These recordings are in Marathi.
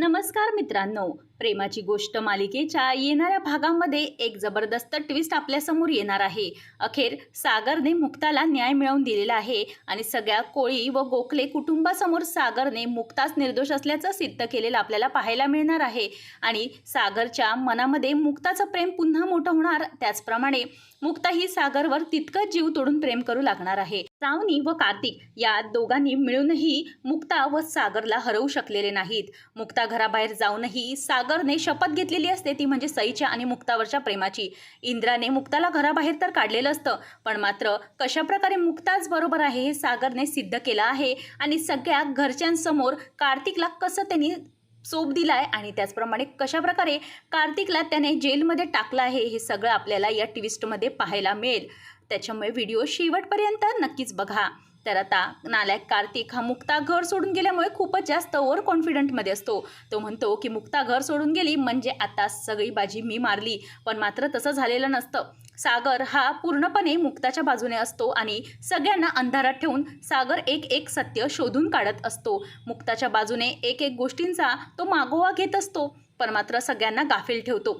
नमस्कार मित्रांनो. प्रेमाची गोष्ट मालिकेच्या येणाऱ्या भागामध्ये एक जबरदस्त ट्विस्ट आपल्यासमोर येणार आहे. अखेर सागरने मुक्ताला न्याय मिळवून दिलेला आहे आणि सगळ्या कोळी व गोखले कुटुंबासमोर सागरने मुक्ताच निर्दोष असल्याचं सिद्ध केलेलं आपल्याला पाहायला मिळणार आहे. आणि सागरच्या मनामध्ये मुक्ताचं प्रेम पुन्हा मोठं होणार. त्याचप्रमाणे मुक्ता ही सागरवर तितकंच जीव तोडून प्रेम करू लागणार आहे. श्रावणी व कार्तिक या दोघांनी मिळूनही मुक्ता व सागरला हरवू शकलेले नाहीत. मुक्ता घराबाहेर जाऊनही सागरने शपथ घेतलेली असते ती म्हणजे सईच्या आणि मुक्तावरच्या प्रेमाची. इंद्राने मुक्ताला घराबाहेर तर काढलेलं असतं पण मात्र कशाप्रकारे मुक्ताच बरोबर आहे हे सागरने सिद्ध केलं आहे आणि सगळ्या घरच्यांसमोर कार्तिकला कसं त्यांनी सोप दिलाय आणि त्याचप्रमाणे कशाप्रकारे कार्तिकला त्याने जेलमध्ये टाकलं आहे हे सगळं आपल्याला या ट्विस्टमध्ये पाहायला मिळेल. त्याच्यामुळे व्हिडिओ शेवटपर्यंत नक्कीच बघा. तर आता नालायक कार्तिक हा मुक्ता घर सोडून गेल्यामुळे खूपच जास्त ओव्हर कॉन्फिडंटमध्ये असतो. तो म्हणतो की मुक्ता घर सोडून गेली म्हणजे आता सगळी बाजी मी मारली पण मात्र तसं झालेलं नसतं. सागर हा पूर्णपणे मुक्ताच्या बाजूने असतो आणि सगळ्यांना अंधारात ठेवून सागर एक एक सत्य शोधून काढत असतो. मुक्ताच्या बाजूने एक एक गोष्टींचा तो मागोवा घेत असतो पण मात्र सगळ्यांना गाफील ठेवतो.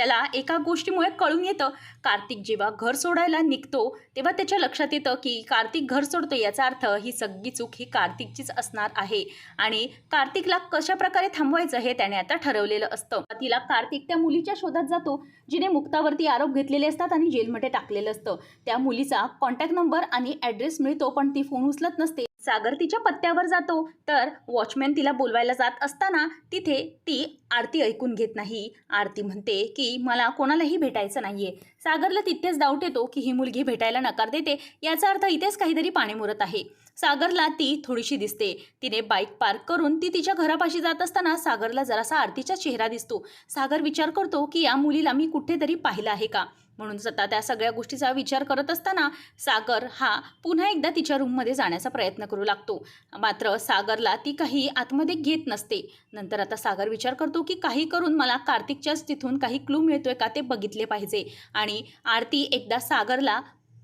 त्याला एका गोष्टीमुळे कळून येतं कार्तिक जेव्हा घर सोडायला निघतो तेव्हा त्याच्या लक्षात येतं की कार्तिक घर सोडतो याचा अर्थ ही सगळी चूक ही कार्तिकचीच असणार आहे. आणि कार्तिकला कशा प्रकारे थांबवायचं हे त्याने आता ठरवलेलं असतं. तिला कार्तिक त्या मुलीच्या शोधात जातो जिने मुक्तावरती आरोप घेतलेले असतात आणि जेलमध्ये टाकलेलं असतं. त्या मुलीचा कॉन्टॅक्ट नंबर आणि ॲड्रेस मिळतो पण ती फोन उचलत नसते. सागर तिच्या पत्त्यावर जातो. तर वॉचमॅन तिला बोलवायला जात असताना तिथे ती आरती ऐकून घेत नाही. आरती म्हणते की मला कोणालाही भेटायचं नाहीये. सागरला तिथेच डाऊट येतो की ही मुलगी भेटायला नकार देते याचा अर्थ इथेच काहीतरी पाणी मुरत आहे. सागरला ती थोडीशी दिसते. तिने बाईक पार्क करून ती तिच्या घरापाशी जात असताना सागरला जरासा आरतीचा चेहरा दिसतो. सागर विचार करतो की या मुलीला मी कुठेतरी पाहिलं आहे का? म्हणून स्वतः त्या सगळ्या गोष्टीचा विचार करत असताना सागर हा पुन्हा एकदा तिच्या रूममध्ये जाण्याचा प्रयत्न करू लागतो. मात्र सागरला ती काही आतमध्ये घेत नसते. नंतर आता सागर विचार करतो की काही करून मला कार्तिकच्याच तिथून काही क्लू मिळतोय का ते बघितले पाहिजे. आणि आणि आरती एकदा सागरला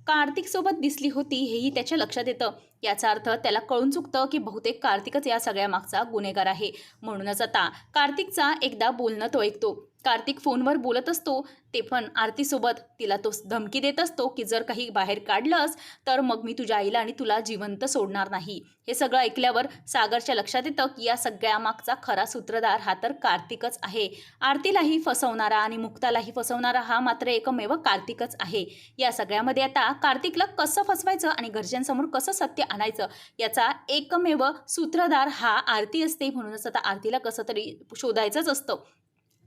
कार्तिकसोबत दिसली होती हेही त्याच्या लक्षात येतं. याचा अर्थ त्याला कळून चुकतं की बहुतेक कार्तिकच या सगळ्या मागचा गुन्हेगार आहे. म्हणूनच आता कार्तिकचा एकदा बोलणं तो ऐकतो. कार्तिक फोनवर बोलत असतो ते पण आरतीसोबत. तिला तो धमकी देत असतो की जर काही बाहेर काढलंस तर मग मी तुझ्या आईला आणि तुला जिवंत सोडणार नाही. हे सगळं ऐकल्यावर सागरच्या लक्षात येतं की या सगळ्या मागचा खरा सूत्रधार हा तर कार्तिकच आहे. आरतीलाही फसवणारा आणि मुक्तालाही फसवणारा हा मात्र एकमेव कार्तिकच आहे. या सगळ्यामध्ये आता कार्तिकला कसं फसवायचं आणि घरच्यांसमोर कसं सत्य आणायचं याचा एकमेव सूत्रधार हा आरती असते. म्हणूनच आता आरतीला कसं तरी शोधायचंच असतं.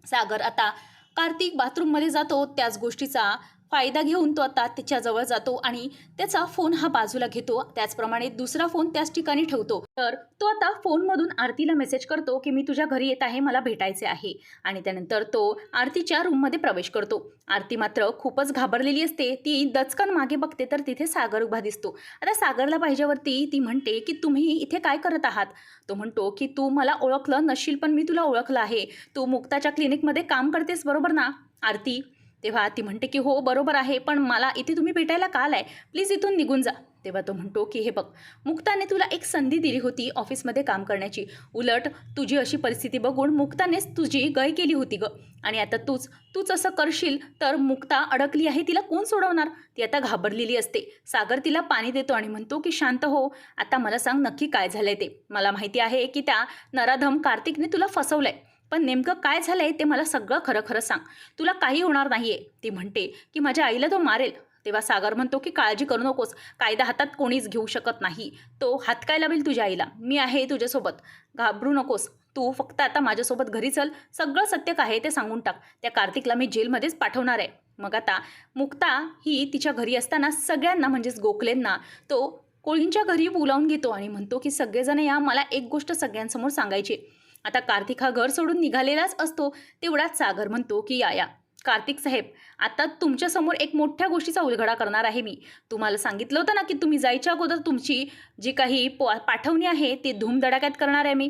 सागर. आता कार्तिक बाथरूममध्ये जातो त्याच गोष्टीचा. फायदा घेऊन तो आता त्याच्याजवळ जातो आणि त्याचा फोन हा बाजूला घेतो. त्याचप्रमाणे दुसरा फोन त्याच ठिकाणी ठेवतो. तर तो आता फोनमधून आरतीला मेसेज करतो की मी तुझ्या घरी येत आहे मला भेटायचे आहे. आणि त्यानंतर तो आरतीच्या रूममध्ये प्रवेश करतो. आरती मात्र खूपच घाबरलेली असते. ती दचकन मागे बघते तर तिथे सागर उभा दिसतो. आता सागरला पाहिजेवरती ती म्हणते की तुम्ही इथे काय करत आहात? तो म्हणतो की तू मला ओळखलं नशील पण मी तुला ओळखलं आहे. तू मुक्ताच्या क्लिनिकमध्ये काम करतेस बरोबर ना? आरती तेव्हा ती म्हणते की हो बरोबर आहे पण मला इथे तुम्ही भेटायला का आलाय? प्लीज इथून निघून जा. तेव्हा तो म्हणतो की हे बघ मुक्ताने तुला एक संधी दिली होती ऑफिसमध्ये काम करण्याची. उलट तुझी अशी परिस्थिती बघून मुक्तानेच तुझी गय केली होती ग. आणि आता तूच तूच असं करशील तर मुक्ता अडकली आहे तिला कोण सोडवणार? ती आता घाबरलेली असते. सागर तिला पाणी देतो आणि म्हणतो की शांत हो आता मला सांग नक्की काय झालंय ते. मला माहिती आहे की त्या नराधम कार्तिकने तुला फसवलंय. पण नेमकं काय झालंय ते मला सगळं खरं खरं सांग. तुला काही होणार नाहीये. ती म्हणते की माझ्या आईला तो मारेल. तेव्हा सागर म्हणतो की काळजी करू नकोस. कायदा हातात कोणीच घेऊ शकत नाही. तो हात काय लावेल तुझ्या आईला? मी आहे तुझ्यासोबत. घाबरू नकोस. तू फक्त आता माझ्यासोबत घरी चल. सगळं सत्य काय आहे ते सांगून टाक. त्या कार्तिकला मी जेलमध्येच पाठवणार आहे. मग आता मुक्ता ही तिच्या घरी असताना सगळ्यांना म्हणजेच गोखलेंना तो कोळींच्या घरी बोलावून घेतो आणि म्हणतो की सगळेजण या मला एक गोष्ट सगळ्यांसमोर सांगायची. आता कार्तिक हा घर सोडून निघालेलाच असतो तेवढाच सागर म्हणतो की या या कार्तिक साहेब आता तुमच्यासमोर एक मोठ्या गोष्टीचा उलगडा करणार आहे मी. तुम्हाला सांगितलं होतं ना की तुम्ही जायच्या अगोदर तुमची जी काही पो पाठवणी आहे ती धूमधडाक्यात करणार आहे मी.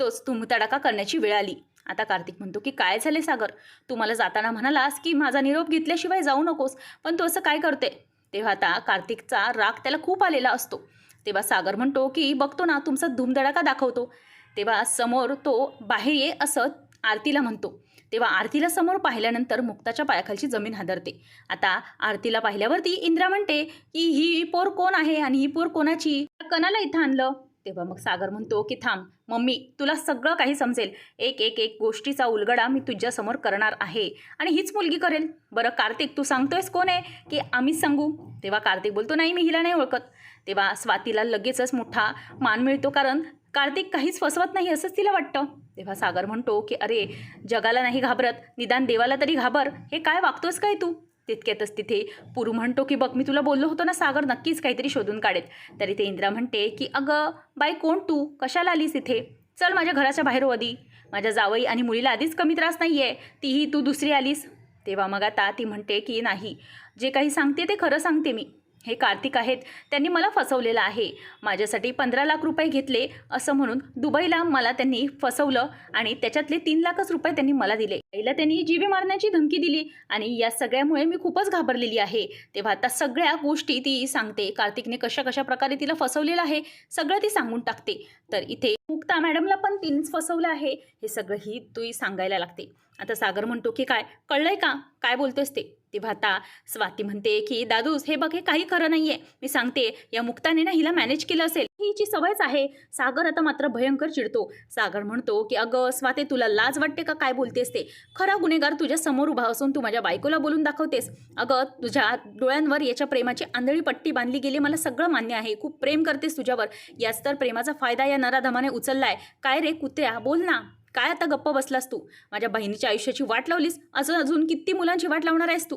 तोच धूमधडाका करण्याची वेळ आली. आता कार्तिक म्हणतो की काय झाले सागर? तू मला जाताना म्हणालास की माझा निरोप घेतल्याशिवाय जाऊ नकोस पण तू असं काय करते? तेव्हा आता कार्तिकचा राग त्याला खूप आलेला असतो. तेव्हा सागर म्हणतो की बघतो ना तुमचा धूमधडाका दाखवतो. तेव्हा समोर तो बाहेर ये असं आरतीला म्हणतो. तेव्हा आरतीला समोर पाहिल्यानंतर मुक्ताच्या पायाखालची जमीन हादरते. आता आरतीला पाहिल्यावरती इंद्रा म्हणते की ही पोर कोण आहे आणि ही पोर कोणाची? कणाला इथं आणलं? तेव्हा मग सागर म्हणतो की थांब मम्मी तुला सगळं काही समजेल. एक एक एक गोष्टीचा उलगडा मी तुझ्यासमोर करणार आहे आणि हीच मुलगी करेल. बरं कार्तिक तू सांगतोयस कोण आहे की आम्हीच सांगू? तेव्हा कार्तिक बोलतो नाही मी हिला नाही ओळखत. तेव्हा स्वातीला लगेचच मोठा मान मिळतो कारण कार्तिक काहीच फसवत नाही असंच तिला वाटतं. तेव्हा सागर म्हणतो की अरे जगाला नाही घाबरत. निदान देवाला तरी घाबर. हे काय वागतोस काय तू? तितक्यातच तिथे पुरू म्हणतो की बघ मी तुला बोललो होतो ना सागर नक्कीच काहीतरी शोधून काढेल. तरी ते इंद्रा म्हणते की अगं बाई कोण तू? कशाला आलीस इथे? चल माझ्या घराच्या बाहेर आधी माझ्या जावई आणि मुलीला आधीच कमी त्रास नाही आहे तीही तू दुसरी आलीस. तेव्हा मग आता ती म्हणते की नाही. जे काही सांगते ते खरं सांगते मी. हे कार्तिक आहेत. त्यांनी मला फसवलेलं आहे. माझ्यासाठी पंधरा लाख रुपये घेतले असं म्हणून दुबईला मला त्यांनी फसवलं आणि त्याच्यातले तीन लाखच रुपये त्यांनी मला दिले. पहिला त्यांनी जीवे मारण्याची धमकी दिली आणि या सगळ्यामुळे मी खूपच घाबरलेली आहे. तेव्हा आता सगळ्या गोष्टी ती सांगते. कार्तिकने कशा कशा प्रकारे तिला फसवलेलं आहे सगळं ती सांगून टाकते. तर इथे मुक्ता मॅडमला पण तिनेच फसवलं आहे. हे सगळं ही तू सांगायला लागते. आता सागर म्हणतो की काय? कळलंय का? काय बोलतोस ते? तेव्हा आता स्वाती म्हणते की दादूस हे बघ हे काही खरं नाहीये. मी सांगते या मुक्ताने ना हिला मॅनेज केलं असेल. हिची सवयच आहे. सागर आता मात्र भयंकर चिडतो. सागर म्हणतो की अगं स्वाते तुला लाज वाटते का काय बोलतेस ते? खरा गुन्हेगार तुझ्या समोर उभा असून तू माझ्या बायकोला बोलून दाखवतेस. अगं तुझ्या डोळ्यांवर याच्या प्रेमाची आंधळी पट्टी बांधली गेली मला सगळं मान्य आहे. खूप प्रेम करतेस तुझ्यावर. याच तर प्रेमाचा फायदा या नराधमाने उचललाय. काय रे कुत्र्या? बोल ना. काय आता गप्प बसलास तू? माझ्या बहिणीच्या आयुष्याची वाट लावलीस? असं अजून किती मुलांची वाट लावणार आहेस तू?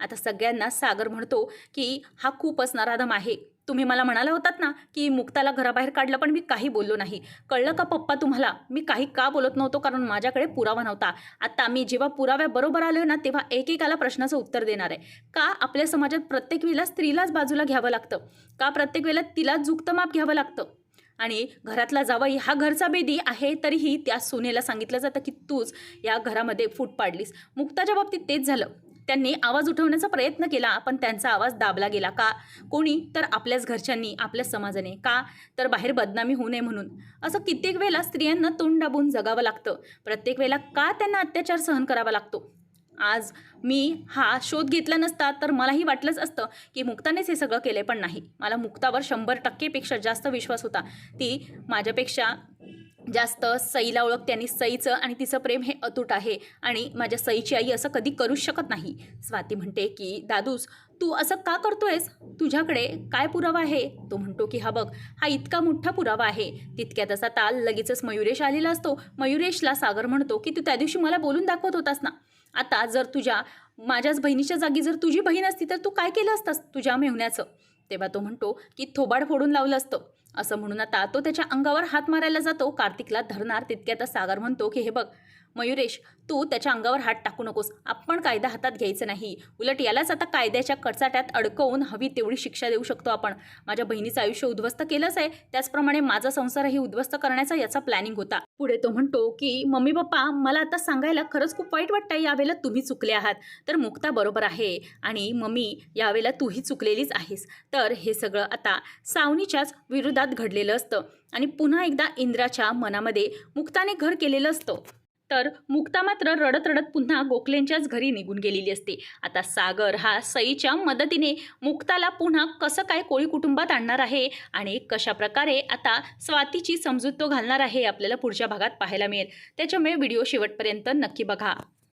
आता सगळ्यांना सागर म्हणतो की हा खूपच नराधम आहे. तुम्ही मला म्हणाला होतात ना की मुक्ताला घराबाहेर काढलं पण मी काही बोललो नाही. कळलं का पप्पा तुम्हाला? मी काही का बोलत नव्हतो? कारण माझ्याकडे पुरावा नव्हता. आता मी जेव्हा पुराव्याबरोबर आलो ना तेव्हा एकेकाला प्रश्नाचं उत्तर देणार आहे. का आपल्या समाजात प्रत्येक वेळेला स्त्रीलाच बाजूला घ्यावं लागतं? का प्रत्येक वेळेला तिलाच जुक्त माप घ्यावं लागतं? आणि घरातला जावई हा घरचा बेदी आहे तरीही त्या सोनेला सांगितलं जातं की तूच या घरामध्ये फूट पाडलीस. मुक्ताच्या बाबतीत तेच झालं. त्यांनी आवाज उठवण्याचा प्रयत्न केला पण त्यांचा आवाज दाबला गेला का? कोणी? तर आपल्याच घरच्यांनी आपल्याच समाजाने. का? तर बाहेर बदनामी होऊ नये म्हणून. असं कित्येक वेळेला स्त्रियांना तोंड दाबून जगावं लागतं. प्रत्येक वेळेला का त्यांना अत्याचार सहन करावा लागतो? आज मी हा शोध घेतला नसता तर मलाही वाटलंच असतं की मुक्तानेच हे सगळं केले पण नाही. मला मुक्तावर शंभर टक्केपेक्षा जास्त विश्वास होता. ती माझ्यापेक्षा जास्त सईला ओळखते आणि सईचं आणि तिचं प्रेम हे अतूट आहे आणि माझ्या सईची आई असं कधी करूच शकत नाही. स्वाती म्हणते की दादूस तू असं का करतोयस? तुझ्याकडे काय पुरावा आहे? तो म्हणतो की हा बघ हा इतका मोठा पुरावा आहे. तितक्यातच आता लगेचच मयुरेश आलेला असतो. मयुरेशला सागर म्हणतो की तू त्या दिवशी मला बोलून दाखवत होतास ना. आता जर तुझ्या माझ्याच बहिणीच्या जागी जर तुझी बहीण असती तर तू काय केलं असतास तुझ्या मेहुण्याचं तेव्हा तो म्हणतो की थोबाड फोडून लावलं असतं. असं म्हणून आता तो त्याच्या अंगावर हात मारायला जातो. कार्तिकला धरणार तितक्यात सागर म्हणतो की हे बघ मयुरेश तू त्याच्या अंगावर हात टाकू नकोस. आपण कायदा हातात घ्यायचं नाही. उलट यालाच आता कायद्याच्या कचाट्यात अडकवून हवी तेवढी शिक्षा देऊ शकतो आपण. माझ्या बहिणीचं आयुष्य उद्ध्वस्त केलंच आहे. त्याचप्रमाणे माझा संसारही उद्ध्वस्त करण्याचा याचा प्लॅनिंग होता. पुढे तो म्हणतो की मम्मी पप्पा मला आता सांगायला खरंच खूप वाईट वाटतं यावेळेला तुम्ही चुकले आहात. तर मुक्ता बरोबर आहे. आणि मम्मी यावेळेला तूही चुकलेलीच आहेस. तर हे सगळं आता सावनीच्याच विरोधात घडलेलं असतं. आणि पुन्हा एकदा इंद्राच्या मनामध्ये मुक्ताने घर केलेलं असतं. तर मुक्ता मात्र रडत रडत पुन्हा गोखलेंच्याच घरी निघून गेलेली असते. आता सागर हा सईच्या मदतीने मुक्ताला पुन्हा कसं काय कोळी कुटुंबात आणणार आहे आणि कशा प्रकारे आता स्वातीची समजूत तो घालणार आहे आपल्याला पुढच्या भागात पाहायला मिळेल. त्याच्यामुळे व्हिडिओ शेवटपर्यंत नक्की बघा.